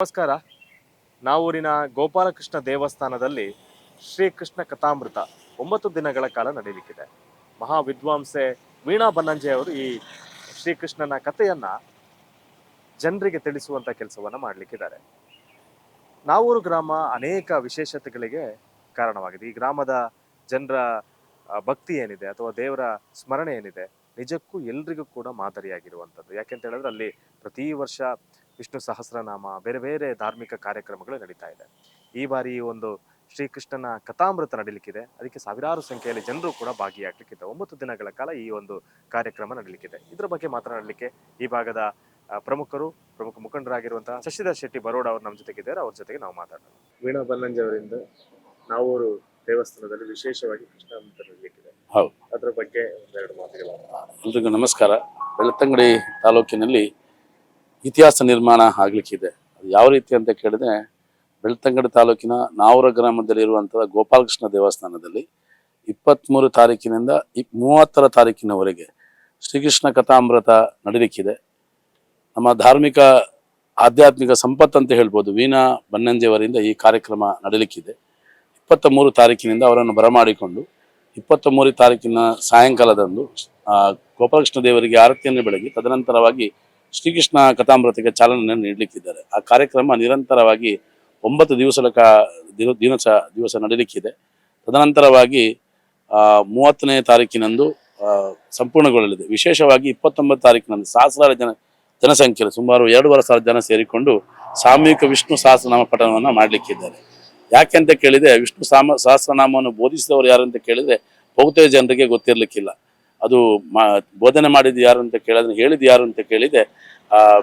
ನಮಸ್ಕಾರ. ನಾವೂರಿನ ಗೋಪಾಲಕೃಷ್ಣ ದೇವಸ್ಥಾನದಲ್ಲಿ ಶ್ರೀಕೃಷ್ಣ ಕಥಾಮೃತ ಒಂಬತ್ತು ದಿನಗಳ ಕಾಲ ನಡೆಯಲಿಕ್ಕಿದೆ. ಮಹಾ ವಿದ್ವಾಂಸೆ ವೀಣಾ ಬನ್ನಂಜೆ ಅವರು ಈ ಶ್ರೀಕೃಷ್ಣನ ಕಥೆಯನ್ನ ಜನರಿಗೆ ತಿಳಿಸುವಂತ ಕೆಲಸವನ್ನ ಮಾಡಲಿಕ್ಕಿದ್ದಾರೆ. ನಾವೂರು ಗ್ರಾಮ ಅನೇಕ ವಿಶೇಷತೆಗಳಿಗೆ ಕಾರಣವಾಗಿದೆ. ಈ ಗ್ರಾಮದ ಜನರ ಭಕ್ತಿ ಏನಿದೆ ಅಥವಾ ದೇವರ ಸ್ಮರಣೆ ಏನಿದೆ ನಿಜಕ್ಕೂ ಎಲ್ರಿಗೂ ಕೂಡ ಮಾದರಿಯಾಗಿರುವಂಥದ್ದು ಯಾಕೆಂತ ಹೇಳಿದ್ರೆ ಅಲ್ಲಿ ಪ್ರತಿ ವರ್ಷ ವಿಷ್ಣು ಸಹಸ್ರನಾಮ ಬೇರೆ ಬೇರೆ ಧಾರ್ಮಿಕ ಕಾರ್ಯಕ್ರಮಗಳು ನಡೀತಾ ಇದೆ. ಈ ಬಾರಿ ಈ ಒಂದು ಶ್ರೀಕೃಷ್ಣನ ಕಥಾಮೃತ ನಡೀಲಿಕ್ಕಿದೆ. ಅದಕ್ಕೆ ಸಾವಿರಾರು ಸಂಖ್ಯೆಯಲ್ಲಿ ಜನರು ಕೂಡ ಭಾಗಿಯಾಗಲಿಕ್ಕಿದೆ. ಒಂಬತ್ತು ದಿನಗಳ ಕಾಲ ಈ ಒಂದು ಕಾರ್ಯಕ್ರಮ ನಡೀಲಿಕ್ಕಿದೆ. ಇದರ ಬಗ್ಗೆ ಮಾತನಾಡಲಿಕ್ಕೆ ಈ ಭಾಗದ ಪ್ರಮುಖರು ಪ್ರಮುಖ ಮುಖಂಡರಾಗಿರುವಂತಹ ಶಶಿಧರ್ ಶೆಟ್ಟಿ ಬರೋಡ ಅವರು ನಮ್ಮ ಜೊತೆಗಿದ್ದಾರೆ ಅವ್ರ ಜೊತೆಗೆ ನಾವು ಮಾತಾಡೋಣ. ವೀಣಾ ಬಲ್ಲಂಜ್ ಅವರಿಂದ ನಾವೂರು ದೇವಸ್ಥಾನದಲ್ಲಿ ವಿಶೇಷವಾಗಿ ಕೃಷ್ಣಾಮೃತ ನಡೀಲಿಕ್ಕಿದೆ. ಹೌದು. ಅದರ ಬಗ್ಗೆ ಒಂದೆರಡು ಮಾತುಗಳು ಎಲ್ರಿಗೂ ನಮಸ್ಕಾರ. ಬೆಳತಂಗಡಿ ತಾಲೂಕಿನಲ್ಲಿ ಇತಿಹಾಸ ನಿರ್ಮಾಣ ಆಗ್ಲಿಕ್ಕಿದೆ. ಅದು ಯಾವ ರೀತಿ ಅಂತ ಕೇಳಿದ್ರೆ, ಬೆಳ್ತಂಗಡಿ ತಾಲೂಕಿನ ನಾವೂರ ಗ್ರಾಮದಲ್ಲಿರುವಂಥ ಗೋಪಾಲಕೃಷ್ಣ ದೇವಸ್ಥಾನದಲ್ಲಿ ಇಪ್ಪತ್ತ್ಮೂರು ತಾರೀಕಿನಿಂದ ಇಪ್ ಮೂವತ್ತರ ತಾರೀಕಿನವರೆಗೆ ಶ್ರೀಕೃಷ್ಣ ಕಥಾಮೃತ ನಡೀಲಿಕ್ಕಿದೆ. ನಮ್ಮ ಧಾರ್ಮಿಕ ಆಧ್ಯಾತ್ಮಿಕ ಸಂಪತ್ತು ಅಂತ ಹೇಳ್ಬೋದು, ವೀಣಾ ಬನ್ನಂಜೆಯವರಿಂದ ಈ ಕಾರ್ಯಕ್ರಮ ನಡೀಲಿಕ್ಕಿದೆ. ಇಪ್ಪತ್ತ ಮೂರು ತಾರೀಕಿನಿಂದ ಅವರನ್ನು ಬರಮಾಡಿಕೊಂಡು ಇಪ್ಪತ್ತ ಮೂರು ತಾರೀಕಿನ ಸಾಯಂಕಾಲದಂದು ಗೋಪಾಲಕೃಷ್ಣ ದೇವರಿಗೆ ಆರತಿಯನ್ನು ಬೆಳಗಿ, ತದನಂತರವಾಗಿ ಶ್ರೀಕೃಷ್ಣ ಕಥಾಮೃತಕ್ಕೆ ಚಾಲನೆಯನ್ನು ನೀಡಲಿಕ್ಕಿದ್ದಾರೆ. ಆ ಕಾರ್ಯಕ್ರಮ ನಿರಂತರವಾಗಿ ಒಂಬತ್ತು ದಿವಸದ ದಿನ ದಿವಸ ದಿವಸ ನಡೀಲಿಕ್ಕಿದೆ. ತದನಂತರವಾಗಿ ಮೂವತ್ತನೇ ತಾರೀಕಿನಂದು ಸಂಪೂರ್ಣಗೊಳ್ಳಲಿದೆ. ವಿಶೇಷವಾಗಿ ಇಪ್ಪತ್ತೊಂಬತ್ತು ತಾರೀಕಿನಂದು ಸಹಸ್ರಾರು ಜನ ಜನಸಂಖ್ಯೆ ಸುಮಾರು ಎರಡೂವರೆ ಸಾವಿರ ಜನ ಸೇರಿಕೊಂಡು ಸಾಮೂಹಿಕ ವಿಷ್ಣು ಸಹಸ್ರನಾಮ ಪಠಣವನ್ನು ಮಾಡಲಿಕ್ಕಿದ್ದಾರೆ. ಯಾಕೆ ಅಂತ ಕೇಳಿದರೆ, ವಿಷ್ಣು ಸಾಮ ಸಹಸ್ರನಾಮವನ್ನು ಬೋಧಿಸಿದವರು ಯಾರು ಅಂತ ಕೇಳಿದರೆ, ಬಹುತೇಕ ಜನರಿಗೆ ಗೊತ್ತಿರಲಿಕ್ಕಿಲ್ಲ. ಅದು ಮಾ, ಬೋಧನೆ ಮಾಡಿದ್ದು ಯಾರು ಅಂತ ಕೇಳಿದ್ರೆ ಹೇಳಿದ್ದು ಯಾರು ಅಂತ ಕೇಳಿದೆ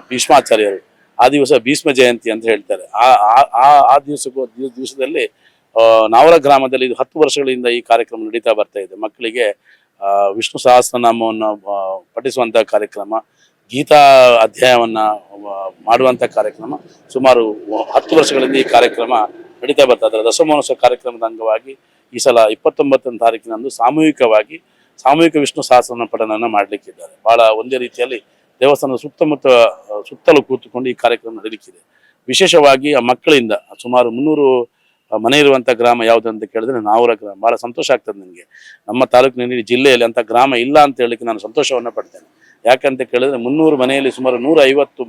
ಭೀಷ್ಮಾಚಾರ್ಯರು. ಆ ದಿವಸ ಭೀಷ್ಮ ಜಯಂತಿ ಅಂತ ಹೇಳ್ತಾರೆ. ಆ, ಆ- ಆ ದಿವಸಕ್ಕೂ ದಿವಸದಲ್ಲಿ ನಾವರ ಗ್ರಾಮದಲ್ಲಿ ಇದು ಹತ್ತು ವರ್ಷಗಳಿಂದ ಈ ಕಾರ್ಯಕ್ರಮ ನಡೀತಾ ಬರ್ತಾ ಇದೆ. ಮಕ್ಕಳಿಗೆ ವಿಷ್ಣು ಸಹಸ್ರನಾಮವನ್ನು ಪಠಿಸುವಂಥ ಕಾರ್ಯಕ್ರಮ, ಗೀತಾ ಅಧ್ಯಾಯವನ್ನು ಮಾಡುವಂಥ ಕಾರ್ಯಕ್ರಮ, ಸುಮಾರು ಹತ್ತು ವರ್ಷಗಳಿಂದ ಈ ಕಾರ್ಯಕ್ರಮ ನಡೀತಾ ಬರ್ತಾ ಅದರ ದಶಮೋತ್ಸವ ಕಾರ್ಯಕ್ರಮದ ಅಂಗವಾಗಿ ಈ ಸಲ ಇಪ್ಪತ್ತೊಂಬತ್ತನೇ ತಾರೀಕಿನಂದು ಸಾಮೂಹಿಕವಾಗಿ ಸಾಮೂಹಿಕ ವಿಷ್ಣು ಸಹಸ್ರನ ಪಠಣನ ಮಾಡಲಿಕ್ಕಿದ್ದಾರೆ. ಬಹಳ ಒಂದೇ ರೀತಿಯಲ್ಲಿ ದೇವಸ್ಥಾನದ ಸುತ್ತಮುತ್ತ ಸುತ್ತಲೂ ಕೂತುಕೊಂಡು ಈ ಕಾರ್ಯಕ್ರಮ ನಡೀಲಿಕ್ಕಿದೆ. ವಿಶೇಷವಾಗಿ ಆ ಮಕ್ಕಳಿಂದ, ಸುಮಾರು ಮುನ್ನೂರು ಮನೆ ಇರುವಂಥ ಗ್ರಾಮ ಯಾವುದು ಅಂತ ಕೇಳಿದ್ರೆ ನಾವೂರ ಗ್ರಾಮ. ಬಹಳ ಸಂತೋಷ ಆಗ್ತದೆ ನನಗೆ. ನಮ್ಮ ತಾಲೂಕಿನಲ್ಲಿ ಜಿಲ್ಲೆಯಲ್ಲಿ ಅಂತ ಗ್ರಾಮ ಇಲ್ಲ ಅಂತ ಹೇಳಲಿಕ್ಕೆ ನಾನು ಸಂತೋಷವನ್ನು ಪಡ್ತೇನೆ. ಯಾಕಂತ ಕೇಳಿದ್ರೆ ಮುನ್ನೂರು ಮನೆಯಲ್ಲಿ ಸುಮಾರು ನೂರ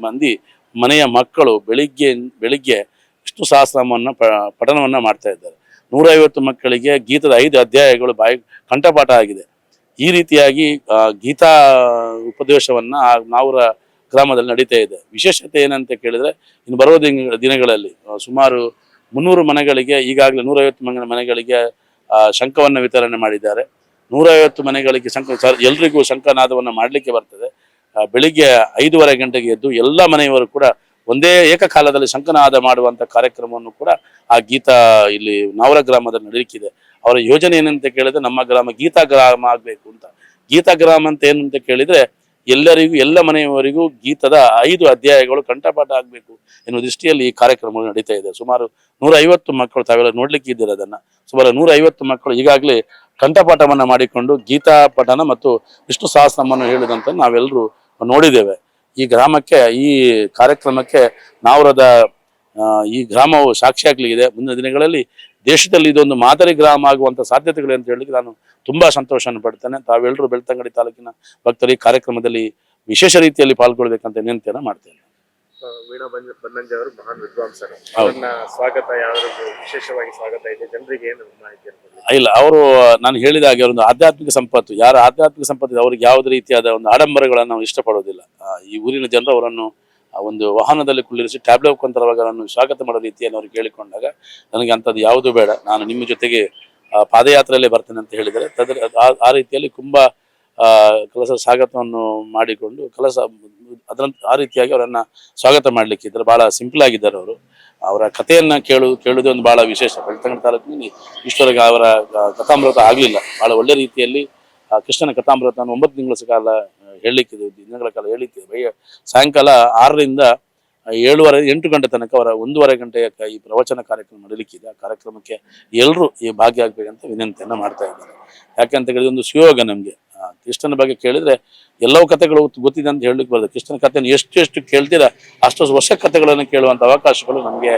ಮಂದಿ ಮನೆಯ ಮಕ್ಕಳು ಬೆಳಿಗ್ಗೆ ಬೆಳಿಗ್ಗೆ ವಿಷ್ಣು ಸಹಸ್ರನಾಮವನ್ನು ಪ ಪಠಣವನ್ನು ಮಾಡ್ತಾ ಇದ್ದಾರೆ. ನೂರೈವತ್ತು ಮಕ್ಕಳಿಗೆ ಗೀತದ ಐದು ಅಧ್ಯಾಯಗಳು ಬಾಯಿ, ಕಂಠಪಾಠ ಆಗಿದೆ. ಈ ರೀತಿಯಾಗಿ ಗೀತಾ ಉಪದೇಶವನ್ನ ಆ ನಾವರ ಗ್ರಾಮದಲ್ಲಿ ನಡೀತಾ ಇದೆ. ವಿಶೇಷತೆ ಏನಂತ ಕೇಳಿದ್ರೆ, ಇನ್ನು ಬರುವ ದಿನ, ದಿನಗಳಲ್ಲಿ ಸುಮಾರು ಮುನ್ನೂರು ಮನೆಗಳಿಗೆ, ಈಗಾಗಲೇ ನೂರೈವತ್ತು ಮನೆ, ಮನೆಗಳಿಗೆ ಶಂಖವನ್ನು ವಿತರಣೆ ಮಾಡಿದ್ದಾರೆ. ನೂರೈವತ್ತು ಮನೆಗಳಿಗೆ ಶಂಖ ಎಲ್ರಿಗೂ ಶಂಖನಾದವನ್ನು ಮಾಡಲಿಕ್ಕೆ ಬರ್ತದೆ. ಬೆಳಿಗ್ಗೆ ಐದೂವರೆ ಗಂಟೆಗೆ ಎದ್ದು ಎಲ್ಲ ಮನೆಯವರು ಕೂಡ ಒಂದೇ ಏಕಕಾಲದಲ್ಲಿ ಶಂಖನಾದ ಮಾಡುವಂತ ಕಾರ್ಯಕ್ರಮವನ್ನು ಕೂಡ ಆ ಗೀತಾ ಇಲ್ಲಿ ನಾವರ ಗ್ರಾಮದಲ್ಲಿ ನಡೀಲಿಕ್ಕಿದೆ. ಅವರ ಯೋಜನೆ ಏನಂತ ಕೇಳಿದ್ರೆ, ನಮ್ಮ ಗ್ರಾಮ ಗೀತಾ ಗ್ರಾಮ ಆಗ್ಬೇಕು ಅಂತ. ಗೀತಾ ಗ್ರಾಮ ಅಂತ ಏನು ಅಂತ ಕೇಳಿದ್ರೆ, ಎಲ್ಲರಿಗೂ, ಎಲ್ಲ ಮನೆಯವರಿಗೂ ಗೀತದ ಐದು ಅಧ್ಯಾಯಗಳು ಕಂಠಪಾಠ ಆಗಬೇಕು ಎನ್ನುವ ದೃಷ್ಟಿಯಲ್ಲಿ ಈ ಕಾರ್ಯಕ್ರಮಗಳು ನಡೀತಾ ಇದೆ. ಸುಮಾರು ನೂರ ಐವತ್ತು ಮಕ್ಕಳು ತಾವೆಲ್ಲ ನೋಡ್ಲಿಕ್ಕೆ ಇದ್ದೀರ ಅದನ್ನ? ಸುಮಾರು ನೂರ ಐವತ್ತು ಮಕ್ಕಳು ಈಗಾಗಲೇ ಕಂಠಪಾಠವನ್ನ ಮಾಡಿಕೊಂಡು ಗೀತಾ ಪಠನ ಮತ್ತು ವಿಷ್ಣು ಸಹಸ್ರಮನ್ನು ಹೇಳಿದಂತ ನಾವೆಲ್ಲರೂ ನೋಡಿದ್ದೇವೆ. ಈ ಗ್ರಾಮಕ್ಕೆ, ಈ ಕಾರ್ಯಕ್ರಮಕ್ಕೆ ನಾವರದ ಈ ಗ್ರಾಮವು ಸಾಕ್ಷಿಯಾಗಲಿದೆ ಮುಂದಿನ ದಿನಗಳಲ್ಲಿ ದೇಶದಲ್ಲಿ ಇದೊಂದು ಮಾದರಿ ಗ್ರಾಮ ಆಗುವಂತ ಸಾಧ್ಯತೆಗಳು ಅಂತ ಹೇಳಿ ನಾನು ತುಂಬಾ ಸಂತೋಷವನ್ನು ಪಡ್ತೇನೆ. ತಾವೆಲ್ಲರೂ ಬೆಳ್ತಂಗಡಿ ತಾಲೂಕಿನ ಭಕ್ತರು ಈ ಕಾರ್ಯಕ್ರಮದಲ್ಲಿ ವಿಶೇಷ ರೀತಿಯಲ್ಲಿ ಪಾಲ್ಗೊಳ್ಬೇಕಂತ ವಿನಂತಿಯನ್ನು ಮಾಡ್ತೇನೆ. ವೀಣಾ ಬನ್ನ ಬನ್ನಂಜೆ ಅವರು ಮಹಾನ್ ವಿದ್ವಾಂಸರು. ಹೌದು. ಅವ್ರನ್ನ ಸ್ವಾಗತ ವಿಶೇಷವಾಗಿ ಸ್ವಾಗತ ಇದೆ ಜನರಿಗೆ ಏನು ಇಲ್ಲ ಅವರು ನಾನು ಹೇಳಿದ ಹಾಗೆ ಒಂದು ಆಧ್ಯಾತ್ಮಿಕ ಸಂಪತ್ತು. ಯಾರ ಆಧ್ಯಾತ್ಮಿಕ ಸಂಪತ್ತು ಅವ್ರಿಗೆ ಯಾವುದೇ ರೀತಿಯಾದ ಒಂದು ಆಡಂಬರಗಳನ್ನು ನಾವು ಇಷ್ಟಪಡೋದಿಲ್ಲ. ಈ ಊರಿನ ಜನರು ಅವರನ್ನು ಒಂದು ವಾಹನದಲ್ಲಿ ಕುಳ್ಳಿರಿಸಿ ಟ್ಯಾಬ್ಲೆಟ್ ಮುಖಾಂತರವಾಗಿ ನನ್ನ ಸ್ವಾಗತ ಮಾಡೋ ರೀತಿಯನ್ನು ಅವರು ಕೇಳಿಕೊಂಡಾಗ, ನನಗೆ ಅಂಥದ್ದು ಯಾವುದು ಬೇಡ. ನಾನು ನಿಮ್ಮ ಜೊತೆಗೆ ಪಾದಯಾತ್ರೆಯಲ್ಲೇ ಬರ್ತೇನೆ ಅಂತ ಹೇಳಿದರೆ ತದ್ರ ಆ- ರೀತಿಯಲ್ಲಿ ತುಂಬ ಕೆಲಸ ಸ್ವಾಗತವನ್ನು ಮಾಡಿಕೊಂಡು, ಕಲಸ ಅದರ ಆ ರೀತಿಯಾಗಿ ಅವರನ್ನು ಸ್ವಾಗತ ಮಾಡಲಿಕ್ಕೆ ಭಾಳ ಸಿಂಪಲ್ ಆಗಿದ್ದಾರೆ ಅವರು. ಅವರ ಕಥೆಯನ್ನು ಕೇಳು, ಕೇಳುವುದೇ ಒಂದು ಭಾಳ ವಿಶೇಷ. ಬೆಳ್ತಂಗಡಿ ತಾಲೂಕಿನಲ್ಲಿ ಇಷ್ಟವರೆಗೆ ಅವರ ಕಥಾಮೃತ ಆಗಲಿಲ್ಲ. ಭಾಳ ಒಳ್ಳೆ ರೀತಿಯಲ್ಲಿ ಕೃಷ್ಣನ ಕಥಾಮೃತವನ್ನು ಒಂಬತ್ತು ತಿಂಗಳ ಕಾಲ ಆ, ಹೇಳಲಿಕ್ಕಿದೆ ದಿನಗಳ ಕಾಲ ಹೇಳಿಕ್ಕಿದೆ. ಬೈ ಸಾಯಂಕಾಲ ಆರರಿಂದ ಏಳುವರೆ ಎಂಟು ಗಂಟೆ ತನಕ ಅವರ ಒಂದೂವರೆ ಗಂಟೆಯ ಈ ಪ್ರವಚನ ಕಾರ್ಯಕ್ರಮ ನಡೀಲಿಕ್ಕಿದೆ. ಆ ಕಾರ್ಯಕ್ರಮಕ್ಕೆ ಎಲ್ಲರೂ ಈ ಭಾಗಿಯಾಗಬೇಕಂತ ವಿನಂತಿಯನ್ನು ಮಾಡ್ತಾ ಇದ್ದಾರೆ. ಯಾಕಂತ ಹೇಳಿದ್ರೆ ಒಂದು ಸುಯೋಗ ನಮಗೆ. ಕೃಷ್ಣನ ಬಗ್ಗೆ ಕೇಳಿದರೆ ಎಲ್ಲವೂ ಕಥೆಗಳು ಗೊತ್ತಿದೆ ಅಂತ ಹೇಳಲಿಕ್ಕೆ ಬರೋದು ಕೃಷ್ಣನ ಕಥೆಯನ್ನು ಎಷ್ಟು ಎಷ್ಟು ಕೇಳ್ತೀರಾ ಅಷ್ಟು ವರ್ಷ ಕಥೆಗಳನ್ನು ಕೇಳುವಂಥ ಅವಕಾಶಗಳು ನಮಗೆ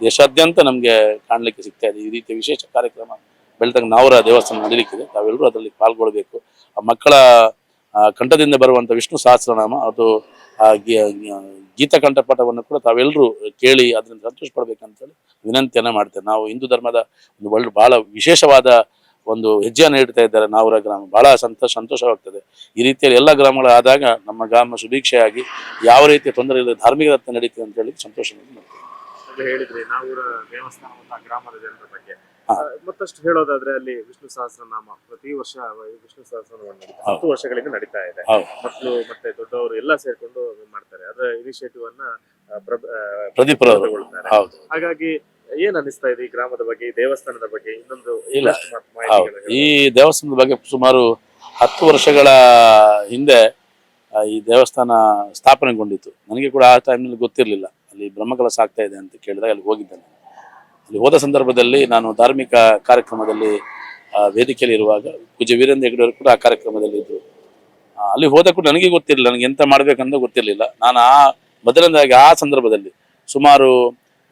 ದೇಶಾದ್ಯಂತ ನಮಗೆ ಕಾಣಲಿಕ್ಕೆ ಸಿಗ್ತಾ ಇದೆ. ಈ ರೀತಿಯ ವಿಶೇಷ ಕಾರ್ಯಕ್ರಮ ಬೆಳ್ತಂಗ ನಾವರ ದೇವಸ್ಥಾನ ನಡೀಲಿಕ್ಕಿದೆ. ತಾವೆಲ್ಲರೂ ಅದರಲ್ಲಿ ಪಾಲ್ಗೊಳ್ಬೇಕು. ಆ ಮಕ್ಕಳ ಕಂಠದಿಂದ ಬರುವಂತ ವಿಷ್ಣು ಸಹಸ್ರನಾಮ ಅದು ಆ, ಗಿ- ಗಿ- ಗೀತ ಕಂಠಪಾಠವನ್ನು ಕೂಡ ತಾವೆಲ್ಲರೂ ಕೇಳಿ ಅದರಿಂದ ಸಂತೋಷ ಪಡ್ಬೇಕಂತೇಳಿ ವಿನಂತಿಯನ್ನ ಮಾಡ್ತೇವೆ ನಾವು ಹಿಂದೂ ಧರ್ಮದ ಒಂದು ಒಳ್ಳೆ ಬಹಳ ವಿಶೇಷವಾದ ಒಂದು ಹೆಜ್ಜೆಯನ್ನು ಇಡ್ತಾ ಇದ್ದಾರೆ. ನಾವರ ಗ್ರಾಮ. ಬಹಳ ಸಂತೋಷ ಸಂತೋಷವಾಗ್ತದೆ. ಈ ರೀತಿಯಲ್ಲಿ ಎಲ್ಲ ಗ್ರಾಮಗಳು ಆದಾಗ ನಮ್ಮ ಗ್ರಾಮ ಸುಭೀಕ್ಷೆಯಾಗಿ ಯಾವ ರೀತಿಯ ತೊಂದರೆ ಇಲ್ಲದೆ ಧಾರ್ಮಿಕ ದತ್ತ ನಡೀತದೆ ಅಂತ ಹೇಳಿ ಸಂತೋಷ ನಾವು ಹೇಳಿದ್ರಿ ನಾವೂರ ದೇವಸ್ಥಾನ ಗ್ರಾಮದ ಜನರ ಬಗ್ಗೆ. ಮತ್ತಷ್ಟು ಹೇಳೋದಾದ್ರೆ ಅಲ್ಲಿ ವಿಷ್ಣು ಸಹಸ್ರನಾಮ ಪ್ರತಿ ವರ್ಷ ವಿಷ್ಣು ಸಹಸ್ರನಾಮ. ಹತ್ತು ವರ್ಷಗಳಿಂದ ನಡೀತಾ ಇದೆ. ಮಕ್ಕಳು ಮತ್ತೆ ದೊಡ್ಡವರು ಎಲ್ಲ ಸೇರ್ಕೊಂಡು ಮಾಡ್ತಾರೆ. ಅದರ ಇನಿಷಿಯೇಟಿವ್ ಅನ್ನ ಪ್ರದೀಪ್ ಹಾಗಾಗಿ ಏನ್ ಅನಿಸ್ತಾ ಇದೆ ಈ ಗ್ರಾಮದ ಬಗ್ಗೆ ದೇವಸ್ಥಾನದ ಬಗ್ಗೆ? ಇನ್ನೊಂದು ಇಲ್ಲ. ಈ ದೇವಸ್ಥಾನದ ಬಗ್ಗೆ ಸುಮಾರು ಹತ್ತು ವರ್ಷಗಳ ಹಿಂದೆ ಈ ದೇವಸ್ಥಾನ ಸ್ಥಾಪನೆಗೊಂಡಿತ್ತು. ನನಗೆ ಕೂಡ ಆ ಟೈಮ್ನಲ್ಲಿ ಗೊತ್ತಿರಲಿಲ್ಲ. ಅಲ್ಲಿ ಬ್ರಹ್ಮಕಲಸ ಆಗ್ತಾ ಇದೆ ಅಂತ ಕೇಳಿದಾಗ ಅಲ್ಲಿ ಹೋಗಿದ್ದೇನೆ ಅಲ್ಲಿ ಹೋದ ಸಂದರ್ಭದಲ್ಲಿ ನಾನು ಧಾರ್ಮಿಕ ಕಾರ್ಯಕ್ರಮದಲ್ಲಿ ವೇದಿಕೆಯಲ್ಲಿ ಇರುವಾಗ ಪೂಜೆ ವೀರೇಂದ್ರ ಹೆಗ್ಡೆಯವರು ಕೂಡ ಆ ಕಾರ್ಯಕ್ರಮದಲ್ಲಿ ಇದ್ದರು ಅಲ್ಲಿ ಹೋದ ಕೂಡ ನನಗೆ ಗೊತ್ತಿರಲಿಲ್ಲ, ನನಗೆ ಎಂತ ಮಾಡ್ಬೇಕಂತ ಗೊತ್ತಿರಲಿಲ್ಲ. ನಾನು ಆ ಮೊದಲನೇದಾಗಿ ಆ ಸಂದರ್ಭದಲ್ಲಿ ಸುಮಾರು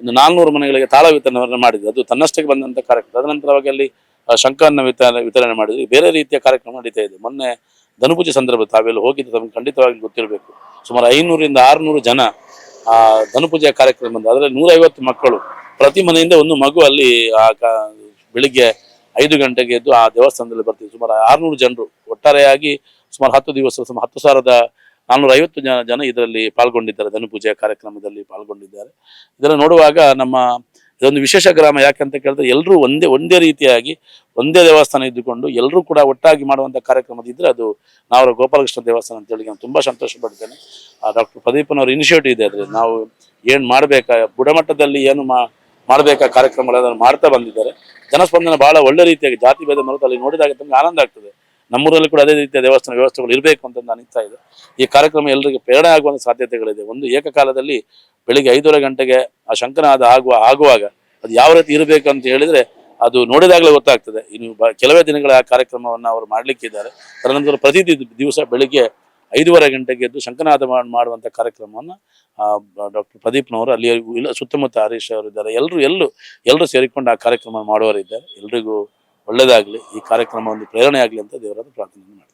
ಒಂದು ನಾಲ್ನೂರು ಮನೆಗಳಿಗೆ ತಾಳ ವಿತರಣೆ ಮಾಡಿದ್ರು ಅದು ತನ್ನಷ್ಟಕ್ಕೆ ಬಂದಂತ ಕಾರ್ಯಕ್ರಮ. ತದನಂತರವಾಗಿ ಅಲ್ಲಿ ಶಂಕರನ್ನ ವಿತರಣೆ ವಿತರಣೆ ಮಾಡಿದ್ರು ಬೇರೆ ರೀತಿಯ ಕಾರ್ಯಕ್ರಮ ನಡೀತಾ ಇದೆ. ಮೊನ್ನೆ ಧನುಪೂಜೆ ಸಂದರ್ಭ ತಾವೆಲ್ಲ ಹೋಗಿದ್ದು, ತಮಗೆ ಖಂಡಿತವಾಗಿ ಗೊತ್ತಿರಬೇಕು. ಸುಮಾರು ಐನೂರಿಂದ ಆರುನೂರು ಜನ ಆ ಧನುಪೂಜೆಯ ಕಾರ್ಯಕ್ರಮ ಬಂದು ಅದರಲ್ಲಿ ನೂರೈವತ್ತು ಮಕ್ಕಳು. ಪ್ರತಿ ಮನೆಯಿಂದ ಒಂದು ಮಗು ಅಲ್ಲಿ, ಆ ಬೆಳಿಗ್ಗೆ ಐದು ಗಂಟೆಗೆ ಎದ್ದು ಆ ದೇವಸ್ಥಾನದಲ್ಲಿ ಬರ್ತೀವಿ ಸುಮಾರು ಆರುನೂರು ಜನರು. ಒಟ್ಟಾರೆಯಾಗಿ ಸುಮಾರು ಹತ್ತು ದಿವಸ, ಸುಮಾರು ಹತ್ತು ಸಾವಿರದ ನಾನ್ನೂರ ಐವತ್ತು ಜನ ಜನ ಇದರಲ್ಲಿ ಪಾಲ್ಗೊಂಡಿದ್ದಾರೆ. ಧನುಪೂಜೆಯ ಕಾರ್ಯಕ್ರಮದಲ್ಲಿ ಪಾಲ್ಗೊಂಡಿದ್ದಾರೆ. ಇದನ್ನು ನೋಡುವಾಗ ನಮ್ಮ ಇದೊಂದು ವಿಶೇಷ ಗ್ರಾಮ. ಯಾಕಂತ ಕೇಳಿದ್ರೆ ಎಲ್ಲರೂ ಒಂದೇ ಒಂದೇ ರೀತಿಯಾಗಿ ಒಂದೇ ದೇವಸ್ಥಾನ ಇದ್ದುಕೊಂಡು ಎಲ್ಲರೂ ಕೂಡ ಒಟ್ಟಾಗಿ ಮಾಡುವಂಥ ಕಾರ್ಯಕ್ರಮದಿದ್ದರೆ ಅದು ನಾವು ಗೋಪಾಲಕೃಷ್ಣ ದೇವಸ್ಥಾನ ಅಂತ ಹೇಳಿ ನಾನು ತುಂಬಾ ಸಂತೋಷ ಪಡ್ತೇನೆ ಡಾಕ್ಟರ್ ಪ್ರದೀಪನವ್ರ ಇನಿಷಿಯೇಟಿವ್ ಇದೆ ಅದ್ರಲ್ಲಿ. ನಾವು ಏನು ಮಾಡಬೇಕಾ, ಬುಡಮಟ್ಟದಲ್ಲಿ ಏನು ಮಾಡಬೇಕಾ ಕಾರ್ಯಕ್ರಮಗಳನ್ನು ಮಾಡ್ತಾ ಬಂದಿದ್ದಾರೆ. ಜನಸ್ಪಂದನ ಬಹಳ ಒಳ್ಳೆ ರೀತಿಯಾಗಿ, ಜಾತಿ ಭೇದ ಮರೆತು ಅಲ್ಲಿ ನೋಡಿದಾಗ ತುಂಬಾ ಆನಂದ ಆಗ್ತದೆ. ನಮ್ಮೂರಲ್ಲಿ ಕೂಡ ಅದೇ ರೀತಿಯ ದೇವಸ್ಥಾನ ವ್ಯವಸ್ಥೆಗಳು ಇರಬೇಕು ಅಂತ ನಾನು ಅನಿಸ್ತಾ ಇದೆ ಈ ಕಾರ್ಯಕ್ರಮ ಎಲ್ಲರಿಗೆ ಪ್ರೇರಣೆ ಆಗುವಂಥ ಸಾಧ್ಯತೆಗಳಿದೆ. ಒಂದು ಏಕಕಾಲದಲ್ಲಿ ಬೆಳಿಗ್ಗೆ ಐದೂವರೆ ಗಂಟೆಗೆ ಆ ಶಂಕನಾದ ಆಗುವ, ಆಗುವಾಗ ಅದು ಯಾವ ರೀತಿ ಇರಬೇಕು ಅಂತ ಹೇಳಿದ್ರೆ ಅದು ನೋಡಿದಾಗಲೇ ಗೊತ್ತಾಗ್ತದೆ. ಇನ್ನು ಕೆಲವೇ ದಿನಗಳ ಆ ಕಾರ್ಯಕ್ರಮವನ್ನು ಅವರು ಮಾಡಲಿಕ್ಕಿದ್ದಾರೆ. ತದನಂತರ ಪ್ರತಿ ದಿವಸ ಬೆಳಿಗ್ಗೆ ಐದೂವರೆ ಗಂಟೆಗೆ ಎದ್ದು ಶಂಕನಾದ ಮಾಡ್- ಮಾಡುವಂಥ ಕಾರ್ಯಕ್ರಮವನ್ನು ಡಾಕ್ಟರ್ ಪ್ರದೀಪ್ನವರು ಅಲ್ಲಿ ಇಲ್ಲ, ಸುತ್ತಮುತ್ತ ಹರೀಶ್ ಅವರು ಇದ್ದಾರೆ. ಎಲ್ಲರೂ ಎಲ್ಲೂ, ಎಲ್ಲರೂ ಸೇರಿಕೊಂಡು ಆ ಕಾರ್ಯಕ್ರಮ ಮಾಡುವವರಿದ್ದಾರೆ. ಎಲ್ರಿಗೂ ಒಳ್ಳೆಯದಾಗಲಿ ಈ ಕಾರ್ಯಕ್ರಮ ಒಂದು ಪ್ರೇರಣೆ ಆಗಲಿ ಅಂತ ದೇವರಾದ ಪ್ರಾರ್ಥನೆ ಮಾಡ್ತೇನೆ.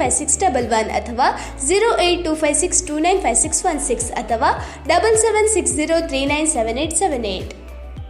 five six double one ಅಥವಾ zero eight two five six two nine five six one six ಅಥವಾ double seven six zero three nine seven eight seven eight